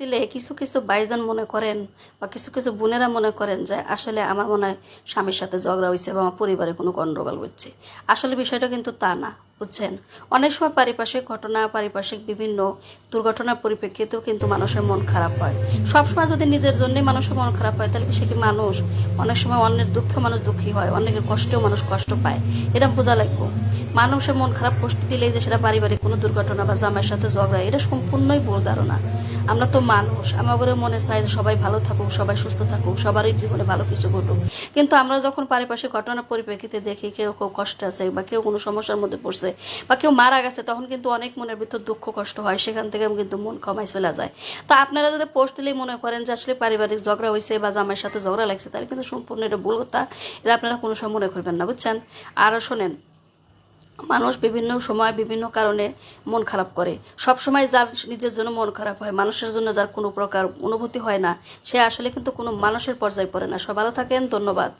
দিলে কিছু কিছু বাইজান মনে করেন বা কিছু কিছু বোনেরা মনে করেন যে আসলে আমার মনে হয় স্বামীর সাথে ঝগড়া হয়েছে বা আমার পরিবারে কোনো গণ্ডগোল হচ্ছে। আসলে বিষয়টা কিন্তু তা না। বুঝছেন? অনেক সময় পারিপার্শ্বিক ঘটনা, পারিপার্শ্বিক বিভিন্ন দুর্ঘটনার পরিপ্রেক্ষিতেও কিন্তু মানুষের মন খারাপ হয়। সবসময় যদি নিজের জন্যই মানুষের মন খারাপ হয়, তাহলে সে কি মানুষ? অনেক সময় অন্যের দুঃখে মানুষ দুঃখী হয় অনেকের কষ্টেও মানুষ কষ্ট পায়। এটা বোঝা লাগবে। মানুষের মন খারাপ কষ্ট দিলেই যে সেটা পারিবারিক কোনো দুর্ঘটনা বা জামাইয়ের সাথে ঝগড়া, এটা সম্পূর্ণই ভুল ধারণা। আমরা তো মানুষ আমাদের মনে চাই যে সবাই ভালো থাকুক, সবাই সুস্থ থাকুক, সবারই জীবনে ভালো কিছু ঘটুক। কিন্তু আমরা যখন পারিপার্শ্বিক ঘটনার পরিপ্রেক্ষিতে দেখি, কেউ কেউ কষ্ট আছে বা কেউ কোনো সমস্যার মধ্যে পড়ছে বা কেউ মারা গেছে, তখন কিন্তু অনেক মনের ভিতর দুঃখ, কষ্ট হয়, সেখান থেকে কিন্তু মন কমাই চলে যায়। তো আপনারা যদি পোস্ট দিলেই মনে করেন যে আসলে পারিবারিক ঝগড়া হয়েছে বা জামাইয়ের সাথে ঝগড়া লাগছে, তাহলে কিন্তু সম্পূর্ণ এটা ভুল কথা। এটা আপনারা কোনো সময় মনে করবেন না, বুঝছেন? আর শোনেন, মানুষ বিভিন্ন সময় বিভিন্ন কারণে মন খারাপ করে। সব সময় যার নিজের জন্য মন খারাপ হয়, মানুষের জন্য যার কোনো প্রকার অনুভূতি হয় না, সে আসলে কিন্তু কোনো মানুষের পর্যায়ে পড়ে না। সব ভালো থাকেন, ধন্যবাদ।